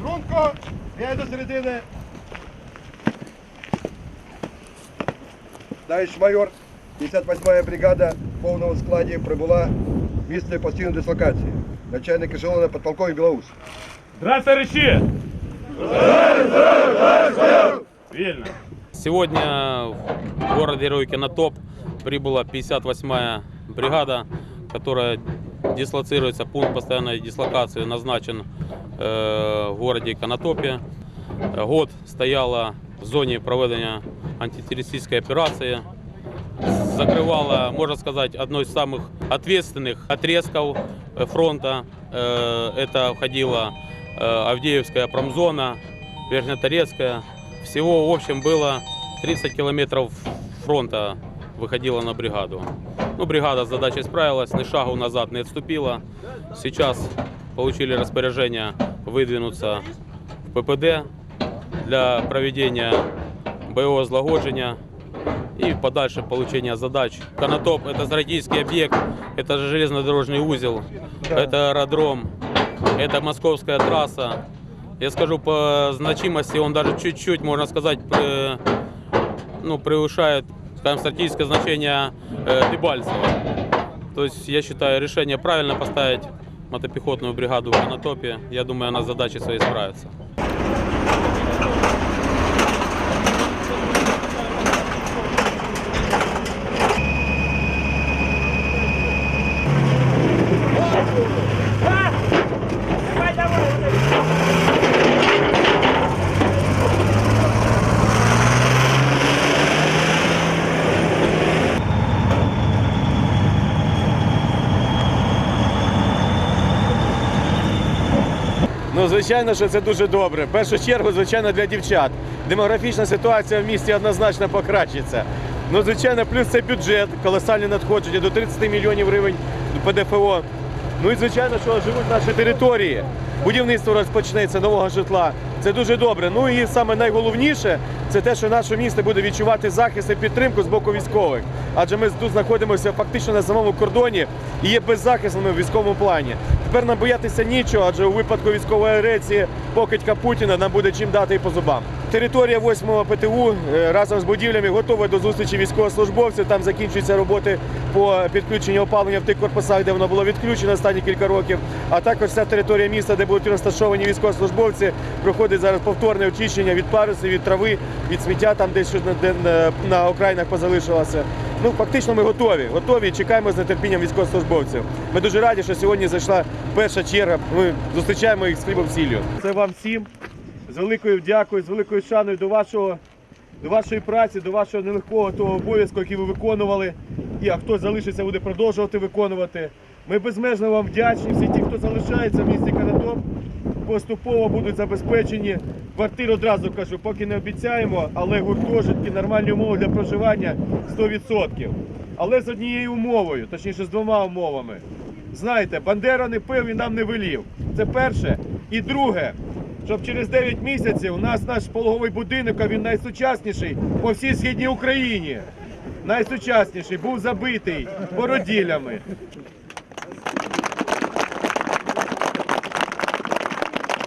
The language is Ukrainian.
Брунко, Я до середини. Товарищ майор, 58-я бригада в повному складі прибула в місце постійної дислокації. Начальник ешелона подполковник Білоус. Здравствуй, Ричи! Вильно. Сегодня в городе Ройке на топ прибула 58-я бригада которая дислоцируется, пункт постоянной дислокации назначен э, в городе Конотопе. Э, Год стояла в зоне проведения антитеррористической операции. Закрывала, можно сказать, одно из самых ответственных отрезков э, фронта. Это входила Авдеевская промзона, Верхнеторецкая. Всего, в общем, было 30 километров фронта выходила на бригаду. Ну, бригада с задачей справилась, ни шагу назад не отступила. Сейчас получили распоряжение выдвинуться в ППД для проведения боевого злагоджения и подальше получения задач. Конотоп – это стратегический объект, это же железнодорожный узел, это аэродром, это московская трасса. Я скажу, по значимости он даже чуть-чуть, можно сказать, ну, превышает скажем, стратегическое значение э, Дебальцева. То есть я считаю решение правильно поставить мотопехотную бригаду в Анатопе. Я думаю, она с задачей своей справится. Ну, звичайно, що це дуже добре. В першу чергу, звичайно, для дівчат. Демографічна ситуація в місті однозначно покращиться. Ну, звичайно, плюс це бюджет, колосальні надходження до 30 мільйонів гривень ПДФО. Ну і звичайно, що живуть наші території. Будівництво розпочнеться нового житла. Це дуже добре. Ну і саме найголовніше це те, що наше місто буде відчувати захист і підтримку з боку військових. Адже ми тут знаходимося фактично на самому кордоні і є беззахисними в військовому плані. Тепер нам боятися нічого, адже у випадку військової агресії покидька Путіна нам буде чим дати і по зубам. Територія 8-го ПТУ е, разом з будівлями готова до зустрічі військовослужбовців. Там закінчуються роботи по підключенню опалення в тих корпусах, де воно було відключено останні кілька років. А також вся територія міста, де будуть розташовані військовослужбовці, проходить зараз повторне очищення від парусів, від трави, від сміття, там десь на, на, на окраїнах позалишилося. Ну, фактично, ми готові. Готові і чекаємо з нетерпінням військовослужбовців. Ми дуже раді, що сьогодні зайшла перша черга. Ми зустрічаємо їх з хлібом сіллю. Це вам всім з великою вдякою, з великою шаною до вашого. До вашої праці, до вашого нелегкого того обов'язку, який ви виконували, і а хто залишиться, буде продовжувати виконувати. Ми безмежно вам вдячні. Всі ті, хто залишається в місті Канатоп, поступово будуть забезпечені. Квартиру одразу кажу, поки не обіцяємо, але гуртожитки, нормальні умови для проживання 100%. Але з однією умовою, точніше з двома умовами. Знаєте, Бандера не пив і нам не велів. Це перше. І друге, щоб через 9 місяців у нас наш пологовий будинок, а він найсучасніший по всій східній Україні. Найсучасніший, був забитий породілями.